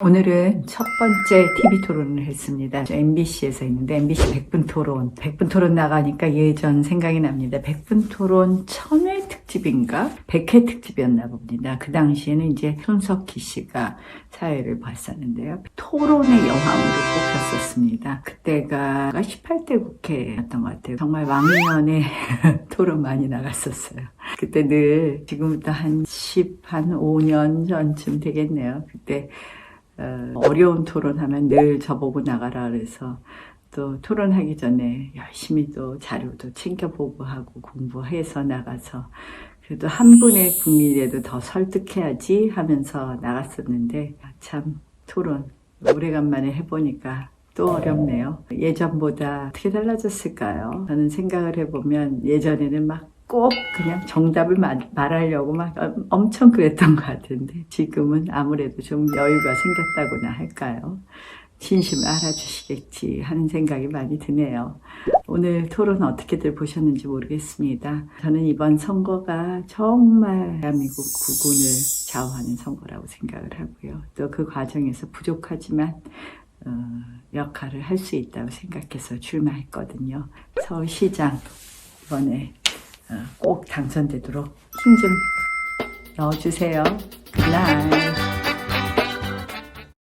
오늘은 첫 번째 TV 토론을 했습니다. MBC에서 했는데 MBC 100분 토론. 100분 토론 나가니까 예전 생각이 납니다. 100분 토론 1000회 특집인가? 100회 특집이었나 봅니다. 그 당시에는 이제 손석희 씨가 사회를 봤었는데요. 토론의 여왕으로 뽑혔었습니다. 그때가 18대 국회였던 것 같아요. 정말 왕년에 토론 많이 나갔었어요. 그때 늘 지금부터 한 10, 한 5년 전쯤 되겠네요. 그때 어, 어려운 토론하면 늘 저보고 나가라 그래서 또 토론하기 전에 열심히 또 자료도 챙겨보고 하고 공부해서 나가서 그래도 한 분의 국민이라도 더 설득해야지 하면서 나갔었는데 참 토론 오래간만에 해보니까 또 어렵네요. 예전보다 어떻게 달라졌을까요? 저는 생각을 해보면 예전에는 막 꼭 그냥 정답을 말, 말하려고 막 엄- 엄청 그랬던 것 같은데 지금은 아무래도 좀 여유가 생겼다고나 할까요? 진심을 알아주시겠지 하는 생각이 많이 드네요. 오늘 토론 어떻게들 보셨는지 모르겠습니다. 저는 이번 선거가 정말 대한민국 구군을 좌우하는 선거라고 생각을 하고요. 또 그 과정에서 부족하지만 어, 역할을 할 수 있다고 생각해서 출마했거든요. 서울시장 이번에 어, 꼭 당선되도록 힘 좀 넣어주세요. 굿나잇.